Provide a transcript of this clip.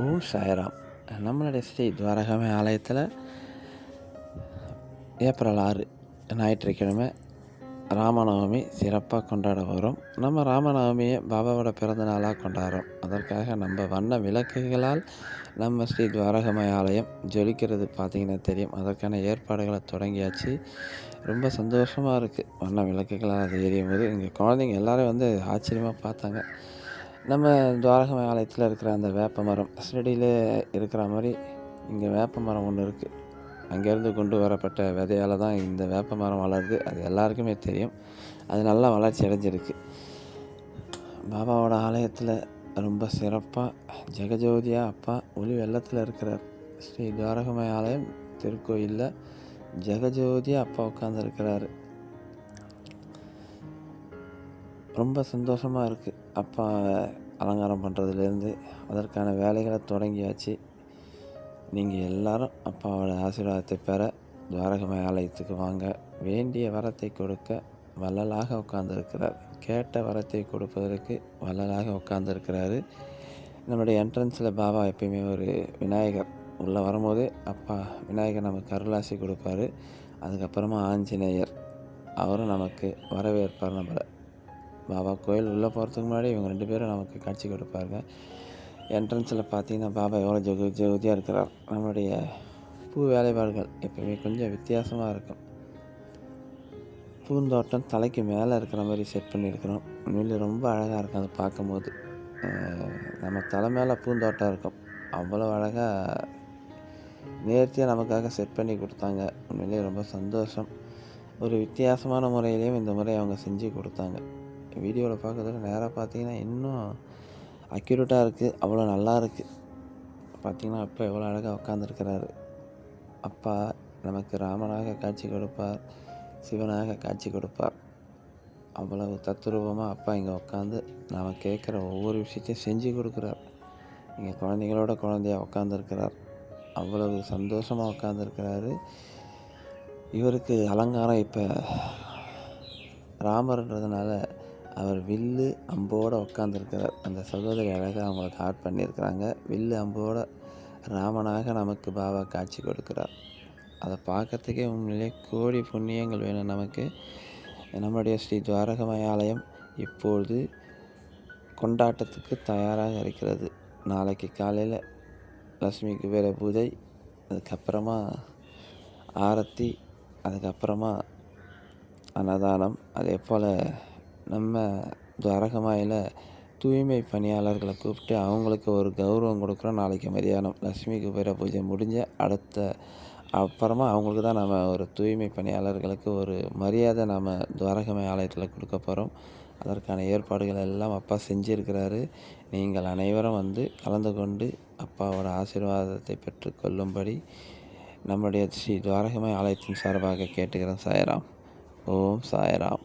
ஓம் சாய்ராம். நம்மளுடைய ஸ்ரீ துவாரகாமை ஆலயத்தில் ஏப்ரல் ஆறு ஞாயிற்றுக்கிழமை ராமநவமி சிறப்பாக கொண்டாட வரும் நம்ம ராமநவமியை பாபாவோட பிறந்த நாளாக கொண்டாடுறோம். அதற்காக நம்ம வண்ண விளக்குகளால் நம்ம ஸ்ரீ துவாரகமய ஆலயம் ஜொலிக்கிறது பார்த்திங்கன்னா தெரியும். அதற்கான ஏற்பாடுகளை தொடங்கியாச்சு. ரொம்ப சந்தோஷமாக இருக்குது வண்ண விளக்குகளால் அது எரியும் போது இங்கே குழந்தைங்க எல்லோரும் வந்து ஆச்சரியமாக பார்த்தாங்க. நம்ம துவாரகமய ஆலயத்தில் இருக்கிற அந்த வேப்ப மரம் செடியில் இருக்கிற மாதிரி இங்கே வேப்ப மரம் ஒன்று இருக்குது அங்கேருந்து கொண்டு வரப்பட்ட விதையால் தான் இந்த வேப்ப மரம் வளருது. அது எல்லாருக்குமே தெரியும். அது நல்லா வளர்ச்சி அடைஞ்சிருக்கு. பாபாவோட ஆலயத்தில் ரொம்ப சிறப்பாக ஜெகஜோதியாக அப்பா ஒளி வெள்ளத்தில் இருக்கிறார். ஸ்ரீ துவாரகமய ஆலயம் திருக்கோயிலில் ஜெகஜோதியாக அப்பா உட்காந்துருக்கிறாரு ரொம்ப சந்தோஷமாக இருக்குது அப்பா அலங்காரம் பண்ணுறதுலேருந்து அதற்கான வேலைகளை தொடங்கியாச்சு. நீங்கள் எல்லாரும் அப்பாவோட ஆசீர்வாதத்தை பெற துவாரகமய ஆலயத்துக்கு வாங்க. வேண்டிய வரத்தை கொடுக்க வள்ளலாக உட்கார்ந்துருக்கிறார். கேட்ட வரத்தை கொடுப்பதற்கு வள்ளலாக உட்கார்ந்துருக்கிறாரு. நம்மளுடைய என்ட்ரன்ஸில் பாபா எப்பயுமே ஒரு விநாயகர். உள்ளே வரும்போது அப்பா விநாயகர் நமக்கு அருளாசி கொடுப்பாரு. அதுக்கப்புறமா ஆஞ்சநேயர். அவரும் நமக்கு வரவேற்பார் நம்மளை. பாபா கோயில் உள்ளே போகிறதுக்கு முன்னாடி இவங்க ரெண்டு பேரும் நமக்கு காட்சி கொடுப்பாருங்க. என்ட்ரன்ஸில் பார்த்தீங்கன்னா பாபா எவ்வளோ ஜெகு ஜெகுதியாக இருக்கிறார். நம்மளுடைய பூ வேலைப்பாடுகள் எப்பவுமே கொஞ்சம் வித்தியாசமாக இருக்கும். பூந்தோட்டம் தலைக்கு மேலே இருக்கிற மாதிரி செட் பண்ணியிருக்கிறோம். உண்மையிலே ரொம்ப அழகாக இருக்கும் அதை பார்க்கும்போது. நம்ம தலை மேலே பூந்தோட்டம் இருக்கும். அவ்வளோ அழகாக நேர்த்தியாக நமக்காக செட் பண்ணி கொடுத்தாங்க. உண்மையிலேயே ரொம்ப சந்தோஷம். ஒரு வித்தியாசமான முறையிலையும் இந்த முறை அவங்க செஞ்சு கொடுத்தாங்க. வீடியோவில் பார்க்குறதுல நேராக பார்த்தீங்கன்னா இன்னும் அக்யூரேட்டாக இருக்குது அவ்வளோ நல்லா இருக்குது பார்த்திங்கன்னா அப்பா எவ்வளோ அழகாக உட்காந்துருக்கிறாரு அப்பா நமக்கு ராமனாக காட்சி கொடுப்பார். சிவனாக காட்சி கொடுப்பார். அவ்வளவு தத்துரூபமாக அப்பா இங்கே உட்காந்து நாம் கேட்குற ஒவ்வொரு விஷயத்தையும் செஞ்சு கொடுக்குறார். இங்கே குழந்தைங்களோட குழந்தையாக உட்காந்துருக்கிறார் அவ்வளவு சந்தோஷமாக உட்காந்துருக்கிறாரு இவருக்கு அலங்காரம் இப்போ ராமர்ன்றதுனால அவர் வில்லு அம்போடு உட்காந்துருக்கிறார் அந்த சகோதரி அழகாக அவங்களுக்கு ஆட் பண்ணியிருக்கிறாங்க. வில்லு அம்போடு ராமனாக நமக்கு பாபா காட்சி கொடுக்குறார். அதை பார்க்கறதுக்கே உண்மையிலே கோடி புண்ணியங்கள் வேணும் நமக்கு. நம்முடைய ஸ்ரீ துவாரகமய ஆலயம் இப்பொழுது கொண்டாட்டத்துக்கு தயாராக இருக்கிறது. நாளைக்கு காலையில் லக்ஷ்மி குபேர பூஜை அதுக்கப்புறமா ஆரத்தி அதுக்கப்புறமா அன்னதானம் அதே போல் நம்ம துவாரகமாயில் தூய்மை பணியாளர்களை கூப்பிட்டு அவங்களுக்கு ஒரு கௌரவம் கொடுக்குறோம். நாளைக்கு மதியானம் லக்ஷ்மி குபேர பூஜை முடிஞ்ச அடுத்த அப்புறமா அவங்களுக்கு தான் நம்ம ஒரு தூய்மை பணியாளர்களுக்கு ஒரு மரியாதை நம்ம துவாரகமை ஆலயத்தில் கொடுக்க போகிறோம் அதற்கான ஏற்பாடுகள் எல்லாம் அப்பா செஞ்சுருக்கிறாரு. நீங்கள் அனைவரும் வந்து கலந்து கொண்டு அப்பாவோட ஆசீர்வாதத்தை பெற்றுக்கொள்ளும்படி நம்முடைய ஸ்ரீ துவாரகமை ஆலயத்தின் சார்பாக கேட்டுக்கிறேன் சாயராம். ஓம் சாயராம்.